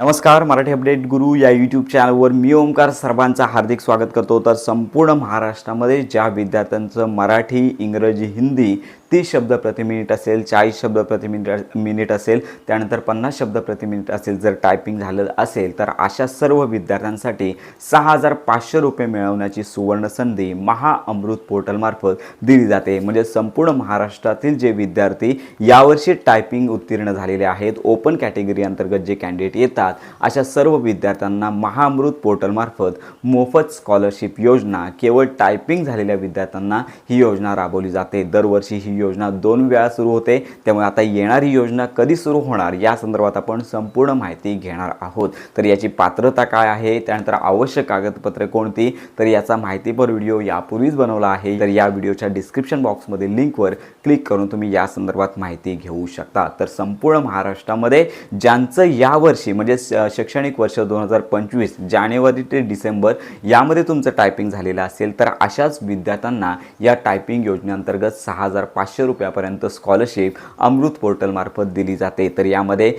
नमस्कार मराठी अपडेट गुरु या यूट्यूब चॅनलवर मी ओमकार सर्वांचं हार्दिक स्वागत करतो. तर संपूर्ण महाराष्ट्रामध्ये ज्या विद्यार्थ्यांचं मराठी इंग्रजी हिंदी तीस शब्द प्रति मिनिट असेल चाळीस शब्द प्रति मिनिट मिनिट असेल त्यानंतर पन्नास शब्द प्रति मिनिट असेल जर टायपिंग झालं असेल तर अशा सर्व विद्यार्थ्यांसाठी सहा हजार पाचशे रुपये मिळवण्याची सुवर्ण संधी महाअमृत पोर्टलमार्फत दिली जाते. म्हणजे संपूर्ण महाराष्ट्रातील जे विद्यार्थी यावर्षी टायपिंग उत्तीर्ण झालेले आहेत ओपन कॅटेगरी अंतर्गत जे कॅन्डिडेट येतात अशा सर्व विद्यार्थ्यांना महामृत पोर्टलमार्फत मोफत स्कॉलरशिप योजना केवळ टायपिंग झालेल्या विद्यार्थ्यांना ही योजना राबवली जाते. दरवर्षी ही योजना दोन वेळा सुरू होते. त्यामुळे आता येणारी योजना कधी सुरू होणार या संदर्भात आपण संपूर्ण माहिती घेणार आहोत. तर याची पात्रता काय आहे? त्यानंतर आवश्यक कागदपत्रे कोणती? तर याचा माहितीपर व्हिडिओ यापूर्वीच बनवला आहे. तर या व्हिडिओच्या डिस्क्रिप्शन बॉक्समध्ये लिंकवर क्लिक करून तुम्ही या संदर्भात माहिती घेऊ शकता. तर संपूर्ण महाराष्ट्रामध्ये ज्यांचं यावर्षी म्हणजे श- शैक्षणिक वर्ष दोन हजार पंचवीस जानेवारी ते डिसेंबर यामध्ये तुमचं टायपिंग झालेलं असेल तर अशाच विद्यार्थ्यांना या टायपिंग योजनेअंतर्गत सहा हजार पाचशे रुपयापर्यंत स्कॉलरशिप अमृत पोर्टलमार्फत दिली जाते. तर यामध्ये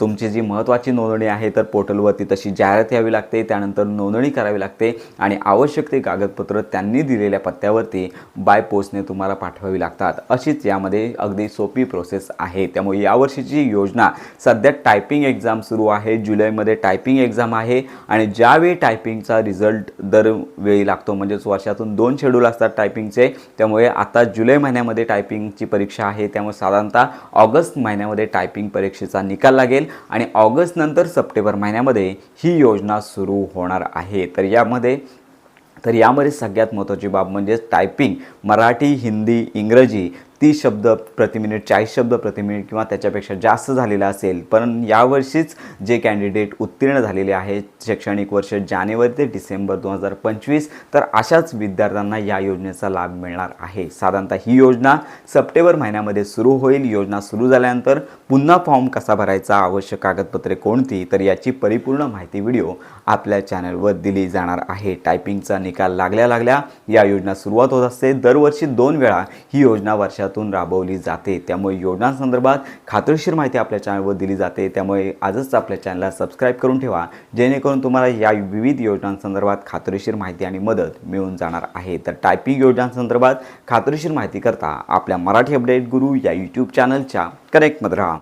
तुमची जी महत्त्वाची नोंदणी आहे तर पोर्टलवरती तशी जाहिरात यावी लागते त्यानंतर नोंदणी करावी लागते आणि आवश्यक ते कागदपत्र त्यांनी दिलेल्या पत्त्यावरती बाय पोस्टने तुम्हाला पाठवावी लागतात. अशीच यामध्ये अगदी सोपी प्रोसेस आहे. त्यामुळे यावर्षीची योजना सध्या टायपिंग एक्झाम सुरू आहे. जुलैमध्ये टायपिंग एक्झाम आहे आणि ज्यावेळी टायपिंगचा रिझल्ट दरवेळी लागतो म्हणजेच वर्षातून दोन शेड्यूल असतात टायपिंगचे त्यामुळे आता जुलै महिन्यामध्ये टायपिंगची परीक्षा आहे. त्यामुळे साधारणतः ऑगस्ट महिन्यामध्ये टायपिंग परीक्षेचा निकाल लागेल आणि ऑगस्टनंतर सप्टेंबर महिन्यामध्ये ही योजना सुरू होणार आहे. तर यामध्ये तर यामध्ये सगळ्यात महत्त्वाची बाब म्हणजे टायपिंग मराठी हिंदी इंग्रजी तीस शब्द प्रति मिनिट चाळीस शब्द प्रति मिनिट किंवा त्याच्यापेक्षा जास्त झालेला असेल पण यावर्षीच जे कॅन्डिडेट उत्तीर्ण झालेले आहेत शैक्षणिक वर्ष जानेवारी ते डिसेंबर दोन हजार पंचवीस तर अशाच विद्यार्थ्यांना या योजनेचा लाभ मिळणार आहे. साधारणतः ही योजना सप्टेंबर महिन्यामध्ये सुरू होईल. योजना सुरू झाल्यानंतर पुन्हा फॉर्म कसा भरायचा आवश्यक कागदपत्रे कोणती तर याची परिपूर्ण माहिती व्हिडिओ आपल्या चॅनलवर दिली जाणार आहे. टायपिंगचा निकाल लागल्या लागल्या या योजना सुरुवात होत असते. दरवर्षी दोन वेळा ही योजना वर्षात देशातून राबवली जाते. त्यामुळे योजनांसंदर्भात खात्रीशीर माहिती आपल्या चॅनलवर दिली जाते. त्यामुळे आजच आपल्या चॅनलला सबस्क्राईब करून ठेवा. जेणेकरून तुम्हाला या विविध योजनांसंदर्भात खात्रीशीर माहिती आणि मदत मिळून जाणार आहे. तर टायपिंग योजनांसंदर्भात खात्रीशीर माहिती करता आपल्या मराठी अपडेट गुरु या यूट्यूब चॅनलच्या कनेक्टमध्ये राहा.